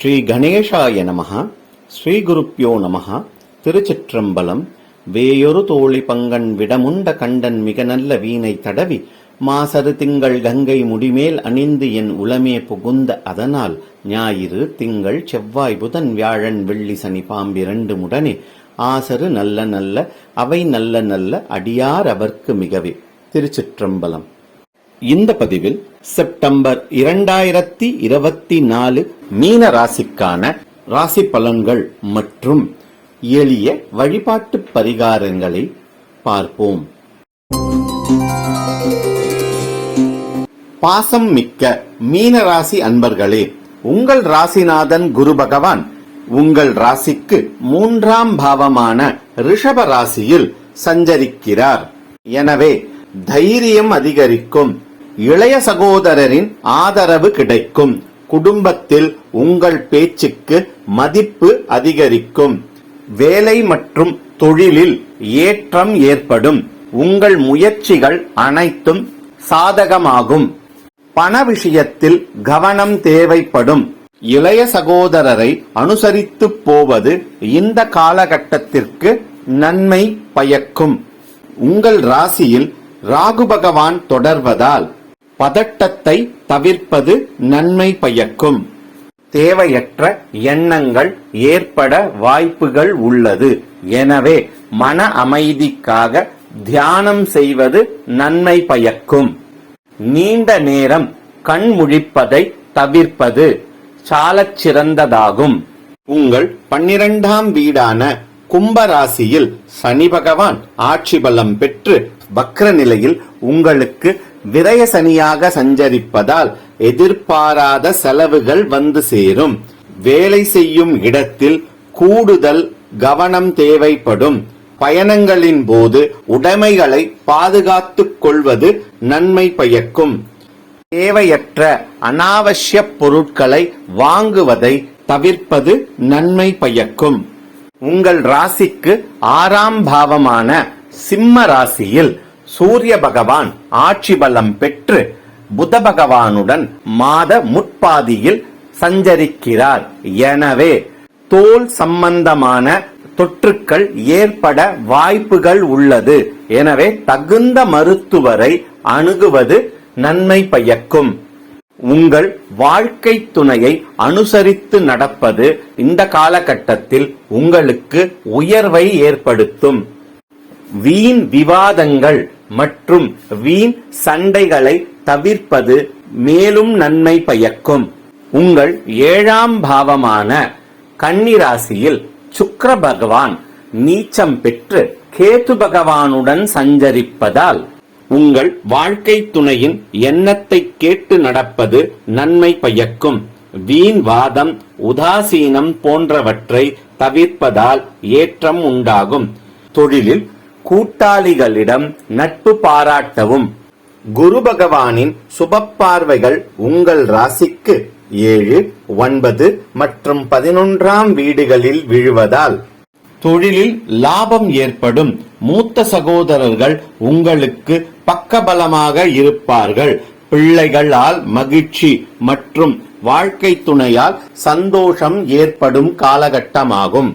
ஸ்ரீ கணேசாய நமஹ ஸ்ரீ குருப்பியோ நமஹ திருச்சிற்றம்பலம் வேயொரு தோழி பங்கன் விடமுண்ட கண்டன் மிக நல்ல வீணை தடவி மாசரு திங்கள் கங்கை முடிமேல் அணிந்து என் உளமே புகுந்த அதனால் ஞாயிறு திங்கள் செவ்வாய் புதன் வியாழன் வெள்ளி சனி பாம்பிரண்டு முடனே ஆசரு நல்ல நல்ல அவை நல்ல நல்ல அடியார் அவர்க்கு மிகவே. திருச்சிற்றம்பலம். இந்த பதிவில் செப்டம்பர் இரண்டாயிரத்தி இருபத்தி நாலு மீன ராசிக்கான ராசி பலன்கள் மற்றும் எளிய வழிபாட்டு பரிகாரங்களை பார்ப்போம். பாசம் மிக்க மீன ராசி அன்பர்களே உங்கள் ராசிநாதன் குரு பகவான் உங்கள் ராசிக்கு மூன்றாம் பாவமான ரிஷப ராசியில் சஞ்சரிக்கிறார். எனவே தைரியம் அதிகரிக்கும். இளைய சகோதரரின் ஆதரவு கிடைக்கும். குடும்பத்தில் உங்கள் பேச்சுக்கு மதிப்பு அதிகரிக்கும். வேலை மற்றும் தொழிலில் ஏற்றம் ஏற்படும். உங்கள் முயற்சிகள் அனைத்தும் சாதகமாகும். பண விஷயத்தில் கவனம் தேவைப்படும். இளைய சகோதரரை அனுசரித்து போவது இந்த காலகட்டத்திற்கு நன்மை பயக்கும். உங்கள் ராசியில் ராகு பகவான் தொடர்வதால் பதட்டத்தை தவிர்ப்பது நன்மை பயக்கும். தேவையற்ற எண்ணங்கள் ஏற்பட வாய்ப்புகள் உள்ளது. எனவே மன அமைதிக்காக தியானம் செய்வது நன்மை பயக்கும். நீண்ட நேரம் கண் முழிப்பதை தவிர்ப்பது சாலச் சிறந்ததாகும். உங்கள் பன்னிரண்டாம் வீடான கும்பராசியில் சனி பகவான் ஆட்சி பலம் பெற்று வக்ர நிலையில் உங்களுக்கு விரய சனியாக சஞ்சரிப்பதால் எதிர்பாராத செலவுகள் வந்து சேரும். வேலை செய்யும் இடத்தில் கூடுதல் கவனம் தேவைப்படும். பயணங்களின் போது உடைமைகளை பாதுகாத்துக் கொள்வது நன்மை பயக்கும். தேவையற்ற அனாவசிய பொருட்களை வாங்குவதை தவிர்ப்பது நன்மை பயக்கும். உங்கள் ராசிக்கு ஆறாம் பாவமான சிம்ம ராசியில் சூரிய பகவான் ஆட்சி பலம் பெற்று புத பகவானுடன் மாத முற்பாதியில் சஞ்சரிக்கிறார். எனவே தோல் சம்பந்தமான தொற்றுக்கள் ஏற்பட வாய்ப்புகள் உள்ளது. எனவே தகுந்த மருத்துவரை அணுகுவது நன்மை பயக்கும். உங்கள் வாழ்க்கை துணையை அனுசரித்து நடப்பது இந்த காலகட்டத்தில் உங்களுக்கு உயர்வை ஏற்படுத்தும். வீண் விவாதங்கள் மற்றும் வீண் சண்டைகளை தவிர்ப்பது மேலும் நன்மை பயக்கும். உங்கள் ஏழாம் பாவமான கன்னிராசியில் சுக்கர பகவான் நீச்சம் பெற்று கேது பகவானுடன் சஞ்சரிப்பதால் உங்கள் வாழ்க்கை துணையின் எண்ணத்தை கேட்டு நடப்பது நன்மை பயக்கும். வீண் வாதம் உதாசீனம் போன்றவற்றை தவிர்ப்பதால் ஏற்றம் உண்டாகும். தொழிலில் கூட்டாளிகளிடம் நட்பு பாராட்டவும். குரு பகவானின் சுப பார்வைகள் உங்கள் ராசிக்கு ஏழு ஒன்பது மற்றும் பதினொன்றாம் வீடுகளில் விழுவதால் தொழிலில் லாபம் ஏற்படும். மூத்த சகோதரர்கள் உங்களுக்கு பக்கபலமாக இருப்பார்கள். பிள்ளைகளால் மகிழ்ச்சி மற்றும் வாழ்க்கை துணையால் சந்தோஷம் ஏற்படும் காலகட்டமாகும்.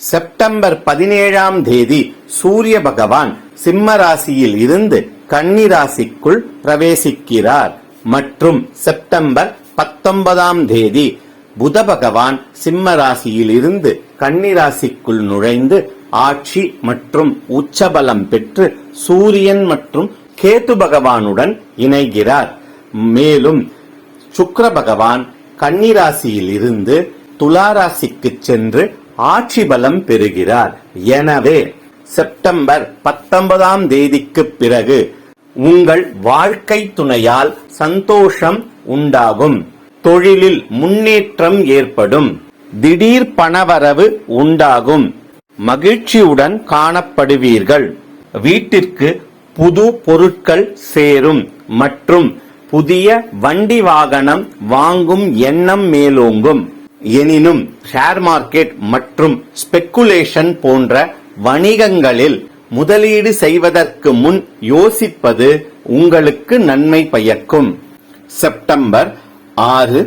செப்டம்பர் பதினேழாம் தேதி சூரிய பகவான் சிம்ம ராசியில் இருந்து கன்னி ராசிக்குள் பிரவேசிக்கிறார். மற்றும் செப்டம்பர் பத்தொன்பதாம் தேதி புத பகவான் சிம்ம ராசியில் இருந்து கன்னி ராசிக்குள் நுழைந்து ஆட்சி மற்றும் உச்சபலம் பெற்று சூரியன் மற்றும் கேத்து பகவானுடன் இணைகிறார். மேலும் சுக்கிர பகவான் கன்னிராசியில் இருந்து துளாராசிக்கு சென்று ஆட்சி பலம் பெறுகிறார். எனவே செப்டம்பர் பத்தொன்பதாம் தேதிக்கு பிறகு உங்கள் வாழ்க்கை துணையால் சந்தோஷம் உண்டாகும். தொழிலில் முன்னேற்றம் ஏற்படும். திடீர் பணவரவு உண்டாகும். மகிழ்ச்சியுடன் காணப்படுவீர்கள். வீட்டிற்கு புது பொருட்கள் சேரும் மற்றும் புதிய வண்டி வாகனம் வாங்கும் எண்ணம் மேலோங்கும். எனினும் ஷேர் மார்க்கெட் மற்றும் ஸ்பெக்குலேஷன் போன்ற வணிகங்களில் முதலீடு செய்வதற்கு முன் யோசிப்பது உங்களுக்கு நன்மை பயக்கும். செப்டம்பர் ஆறு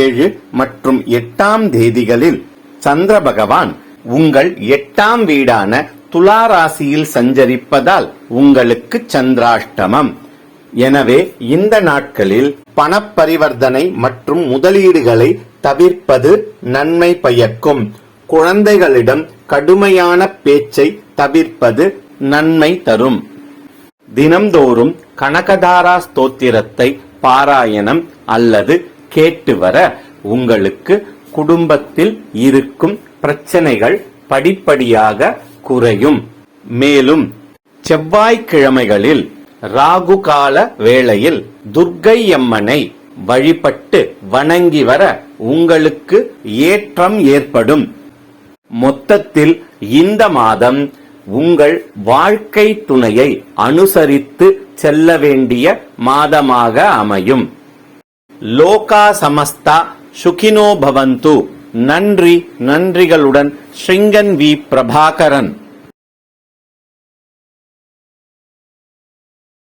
ஏழு மற்றும் எட்டாம் தேதிகளில் சந்திர பகவான் உங்கள் எட்டாம் வீடான துலா ராசியில் சஞ்சரிப்பதால் உங்களுக்கு சந்திராஷ்டமம். எனவே இந்த நாட்களில் பணப்பரிவர்த்தனை மற்றும் முதலீடுகளை தவிர்ப்பது நன்மை பயக்கும். குழந்தைகளிடம் கடுமையான பேச்சை தவிர்ப்பது நன்மை தரும். தினம்தோறும் கனகதாரா ஸ்தோத்திரத்தை பாராயணம் அல்லது கேட்டு வர உங்களுக்கு குடும்பத்தில் இருக்கும் பிரச்சனைகள் படிப்படியாக குறையும். மேலும் செவ்வாய்க்கிழமைகளில் ராகு கால வேளையில் துர்க்கை அம்மனை வழிபட்டு வணங்கி வர உங்களுக்கு ஏற்றம் ஏற்படும். மொத்தத்தில் இந்த மாதம் உங்கள் வாழ்க்கை துணையை அனுசரித்து செல்ல வேண்டிய மாதமாக அமையும். லோகா சமஸ்தா சுகினோ பவந்து. நன்றி நன்றிகளுடன் ஸ்ரிங்கன் வி பிரபாகரன்.